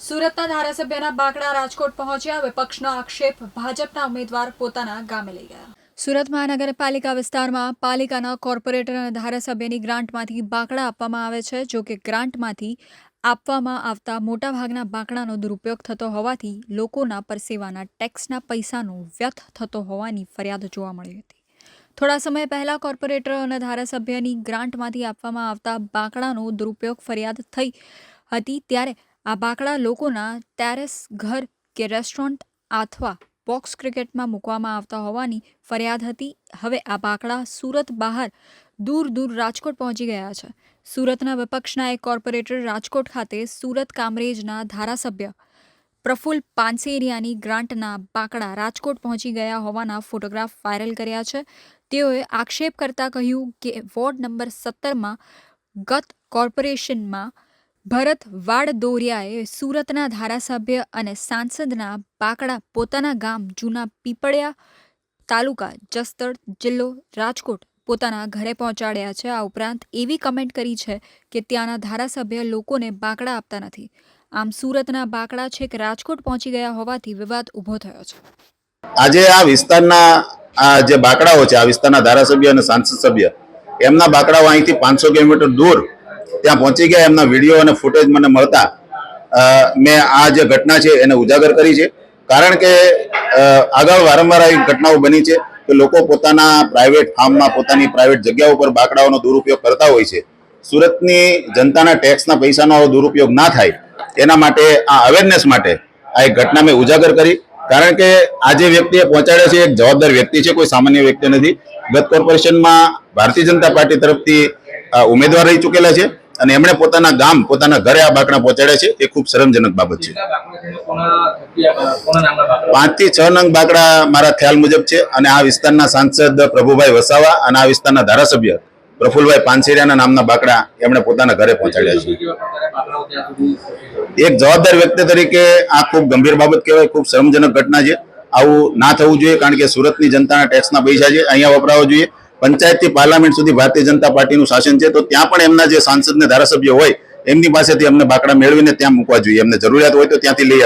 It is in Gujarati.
સુરતના ધારાસભ્યના બાકડા રાજકોટ પહોંચ્યા વિપક્ષનો આક્ષેપ ભાજપના ઉમેદવાર પોતાના ગામે લઈ ગયા. સુરત મહાનગરપાલિકા વિસ્તારમાં પાલિકાના કોર્પોરેટર અને ધારાસભ્યની ગ્રાન્ટમાંથી બાકડા આપવામાં આવે છે, જો કે ગ્રાન્ટમાંથી આપવામાં આવતા મોટાભાગના બાકડાનો દુરુપયોગ થતો હોવાથી લોકોના પરસેવાના ટેક્સના પૈસાનો વ્યર્થ થતો હોવાની ફરિયાદ જોવા મળી હતી. થોડા સમય પહેલાં કોર્પોરેટર અને ધારાસભ્યની ગ્રાન્ટમાંથી આપવામાં આવતા બાકડાનો દુરુપયોગ ફરિયાદ થઈ હતી, ત્યારે આ બાકડા લોકોના ટેરેસ ઘર કે રેસ્ટોરન્ટ અથવા બોક્સ ક્રિકેટમાં મૂકવામાં આવતા હોવાની ફરિયાદ હતી. હવે આ બાકડા સુરત બહાર દૂર દૂર રાજકોટ પહોંચી ગયા છે. સુરતના વિપક્ષના એક કોર્પોરેટર રાજકોટ ખાતે સુરત કામરેજના ધારાસભ્ય પ્રફુલ્લ પાનસેરિયાની ગ્રાન્ટના બાકડા રાજકોટ પહોંચી ગયા હોવાના ફોટોગ્રાફ વાયરલ કર્યા છે. તેઓએ આક્ષેપ કરતા કહ્યું કે વોર્ડ નંબર સત્તરમાં ગત કોર્પોરેશનમાં ભરત વાડદોરિયાએ સુરતના ધારાસભ્ય અને સાંસદના બાકડા પોતાના ગામ જૂના પીપળિયા તાલુકા જસદણ જિલ્લો રાજકોટ પોતાના ઘરે પહોંચાડ્યા છે. આ ઉપરાંત એવી કમેન્ટ કરી છે કે ત્યાંના ધારાસભ્ય લોકોને બાકડા આપતા નથી. આમ સુરતના બાકડા છેક રાજકોટ પહોંચી ગયા હોવાથી વિવાદ ઊભો થયો છે. આજે આ વિસ્તારના આ જે બાકડાઓ છે, આ વિસ્તારના ધારાસભ્ય અને સાંસદ સભ્ય, એમના બાકડાઓ અહીંથી પાંચસો કિલોમીટર દૂર ત્યાં પહોંચી ગયા, એમના વીડિયો અને ફૂટેજ મને મળતા મેં આ જે ઘટના છે એને ઉજાગર કરી છે. કારણ કે આગળ વારંવાર આવી ઘટનાઓ બની છે કે લોકો પોતાના પ્રાઇવેટ ફાર્મમાં પોતાની પ્રાઇવેટ જગ્યાઓ ઉપર બાકડાઓનો દુરુપયોગ કરતા હોય છે. સુરતની જનતાના ટેક્સના પૈસાનો દુરુપયોગ ના થાય. એના માટે, આ અવેરનેસ માટે આ એક ઘટના મેં ઉજાગર કરી. કારણ કે, આ જે વ્યક્તિએ પહોંચાડ્યા છે એક જવાબદાર વ્યક્તિ છે, કોઈ સામાન્ય વ્યક્તિ નથી. ગત કોર્પોરેશનમાં ભારતીય જનતા પાર્ટી તરફથી ઉમેદવાર રહી ચૂકેલા છે. અને એમણે પોતાના ગામ પોતાના ઘરે આ બાકડા પહોંચાડ્યા છે. એ ખૂબ શરમજનક બાબત છે. પાંચથી છ? નંગ બાકડા મારા ખ્યાલ મુજબ છે અને આ વિસ્તારના સાંસદ પ્રભુભાઈ વસાવા અને આ વિસ્તારના ધારાસભ્ય પ્રફુલભાઈ પાનસેરિયાના નામના બાકડા એમણે પોતાના ઘરે પહોંચાડ્યા છે. એક જવાબદાર વ્યક્તિ તરીકે આ ખૂબ ગંભીર બાબત કહેવાય ખૂબ શરમજનક ઘટના છે. આવું ના થવું જોઈએ કારણ કે સુરતની જનતાના ટેક્સના પૈસા છે. અહીંયા વપરાવા જોઈએ. પંચાયતથી પાર્લામેન્ટ સુધી ભારતીય જનતા પાર્ટીનું શાસન છે, તો ત્યાં પણ એમના જે સાંસદ ને ધારાસભ્ય હોય, એમની પાસેથી અમને બાકડા મેળવીને ત્યાં મૂકવા જોઈએ. એમને જરૂરિયાત હોય તો ત્યાંથી લઈ